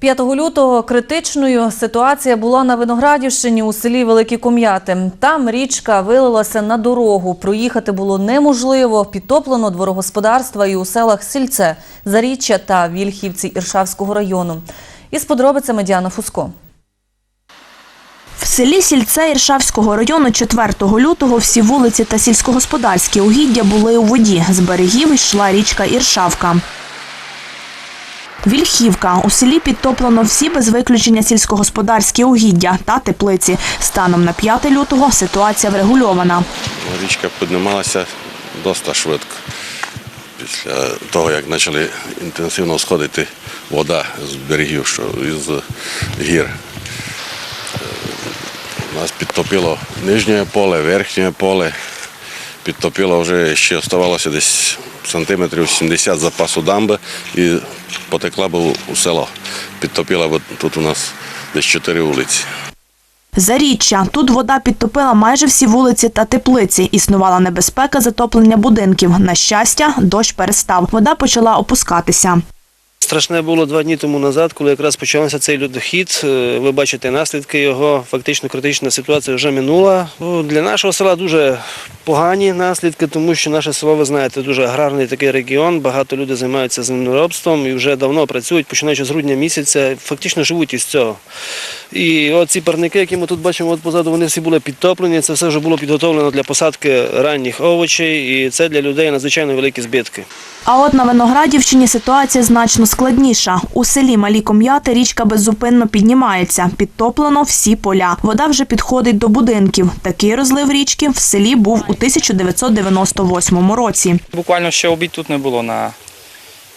5 лютого критичною ситуація була на Виноградівщині у селі Великі Ком'яти. Там річка вилилася на дорогу. Проїхати було неможливо. Підтоплено дворогосподарства і у селах Сільце, Заріччя та Вільхівці Іршавського району. Із подробицями Діана Фуско. В селі Сільце Іршавського району 4 лютого всі вулиці та сільськогосподарські угіддя були у воді. З берегів йшла річка Іршавка. Вільхівка. У селі підтоплено всі без виключення сільськогосподарські угіддя та теплиці. Станом на 5 лютого ситуація врегульована. Річка піднімалася досить швидко. Після того, як почали інтенсивно сходити вода з берегів, що із гір. Е, Нас підтопило нижнє поле, верхнє поле. Підтопило вже ще оставалося десь сантиметрів 70 запасу дамби і потекла б у село. Підтопила тут у нас десь чотири вулиці. Заріччя. Тут вода підтопила майже всі вулиці та теплиці. Існувала небезпека затоплення будинків. На щастя, дощ перестав. Вода почала опускатися. Страшне було два дні тому назад, коли якраз почався цей льодохід. Е, Ви бачите наслідки його. Фактично критична ситуація вже минула. Ну, Для нашого села дуже погані наслідки, тому що наше село, ви знаєте, дуже аграрний такий регіон. Багато людей займаються землеробством і вже давно працюють, починаючи з грудня місяця, фактично живуть із цього. І оці парники, які ми тут бачимо от позаду, вони всі були підтоплені. Це все вже було підготовлено для посадки ранніх овочей, і це для людей надзвичайно великі збитки. А от на Виноградівщині ситуація значно складніша. У селі Малі Ком'яти річка беззупинно піднімається. Підтоплено всі поля. Вода вже підходить до будинків. Такий розлив річки в селі був у 1998 році. Буквально ще обід тут не було на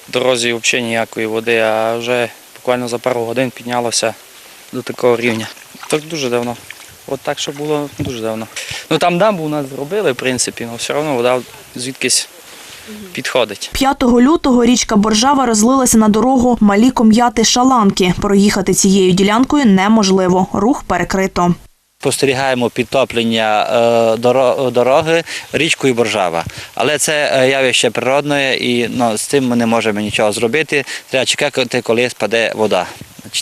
дорозі взагалі ніякої води, а вже буквально за пару годин піднялося до такого рівня. Так дуже давно. От так, що було дуже давно. Ну там дамбу у нас зробили, в принципі, але все одно вода звідкись підходить. 5 лютого річка Боржава розлилася на дорогу Малі Ком'яти Шаланки. Проїхати цією ділянкою неможливо. Рух перекрито. Спостерігаємо підтоплення е, дороги річкою Боржава. Але це е, явище природне і ну, з цим ми не можемо нічого зробити. Треба чекати, коли спаде вода.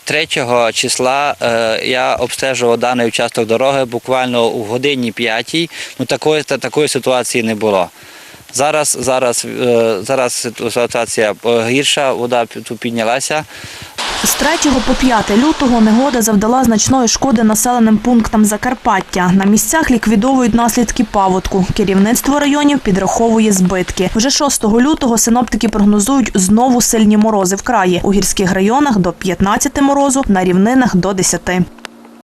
3 числа е, я обстежував даний участок дороги буквально у годині п'ятій. Ну, такої, такої ситуації не було. Зараз, зараз, е, зараз ситуація е, гірша, вода піднялася. З 3 по 5 лютого негода завдала значної шкоди населеним пунктам Закарпаття. На місцях ліквідовують наслідки паводку. Керівництво районів підраховує збитки. Вже 6 лютого синоптики прогнозують знову сильні морози в краї. У гірських районах до 15 морозу, на рівнинах до 10.